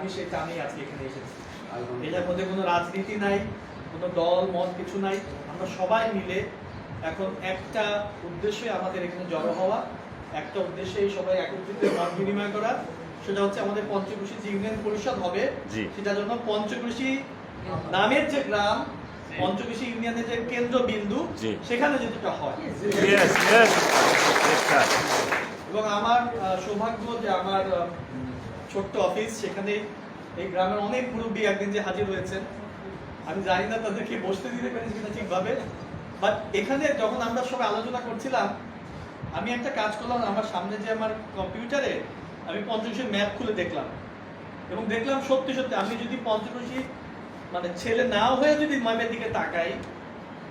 আমি সেই টানেই আজকে এখানে এসেছি এটার মধ্যে কোনো রাজনীতি নাই কোনো দল মত কিছু নাই আমরা সবাই মিলে এখন একটা উদ্দেশ্যে আমাদের এখানে জড়ো হওয়া একটা উদ্দেশ্যে সবাই একত্রিত মত বিনিময় করা সেটা হচ্ছে আমাদের পঞ্চকৃষি যে ইউনিয়ন পরিষদ হবে। সেটার জন্য পঞ্চকৃষি নামের যে গ্রাম পঞ্চকৃষি ইউনিয়নের যে কেন্দ্র বিন্দু সেখানে যেটা হয় এবং আমার সৌভাগ্য যে আমার ছোট্ট অফিস সেখানে এই গ্রামের অনেক মুরব্বী একদিন যে হাজির হয়েছেন। আমি জানি না তাদেরকে বসতে দিতে পেরেছি কিনা ঠিকভাবে। বাট এখানে যখন আমরা সবাই আলোচনা করছিলাম, আমি একটা কাজ করলাম, আমার সামনে যে আমার কম্পিউটারে আমি পঞ্চকৃষির ম্যাপ খুলে দেখলাম। এবং দেখলাম সত্যি সত্যি আমি যদি পঞ্চকৃষি মানে ছেলে না হয়ে যদি ম্যাপের দিকে তাকাই,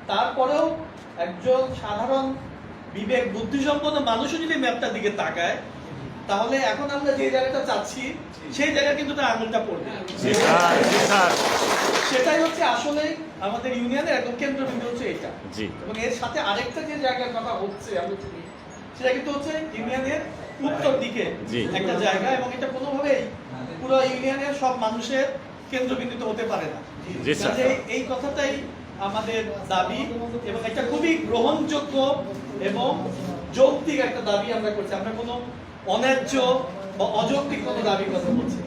তারপরেও একজন সাধারণ বিবেক বুদ্ধিসম্পন্ন মানুষও যদি ম্যাপটার দিকে তাকায় তাহলে এখন আমরা যে জায়গাটা চাচ্ছি সেই জায়গায় কিন্তু তার আঙুলটা পড়বে। সেটাই হচ্ছে আসলে আমাদের ইউনিয়নের একদম কেন্দ্রবিন্দু হচ্ছে এটা। এবং এর সাথে আরেকটা যে জায়গার কথা হচ্ছে সেটা কিন্তু হচ্ছে ইউনিয়নের উত্তর দিকে একটা জায়গা এবং এটা কোনোভাবেই পুরো ইউনিয়নের সব মানুষের কেন্দ্রবিন্দুতে হতে পারে না। এই কথাটাই আমাদের দাবি এবং এটা খুবই গ্রহণযোগ্য এবং যৌক্তিক একটা দাবি আমরা করছি। আমরা কোনো অন্যায্য বা অযৌক্তিক কোনো দাবির কথা বলছি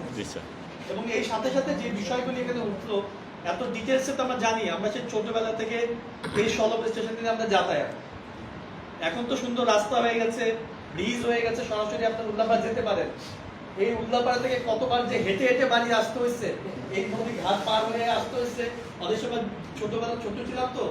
এবং এই সাথে সাথে যে বিষয়গুলি এখানে উঠল এত ডিটেলসে তো আমরা জানি আমরা সেই ছোটবেলা থেকে এই সলভ স্টেশন থেকে আমরা যাতায়াত। এখন তো সুন্দর রাস্তা হয়ে গেছে ব্রিজ হয়ে গেছে সরাসরি আপনার উল্লাপাড়া যেতে পারেন। এই উল্লাপাড়া থেকে কতবার যে হেঁটে হেঁটে বাড়ি আসতে হয়েছে, এই নদী ঘাট পার হয়ে আসতে হয়েছে, অনেক সময় ছোটবেলা ছোট ছিলাম তো।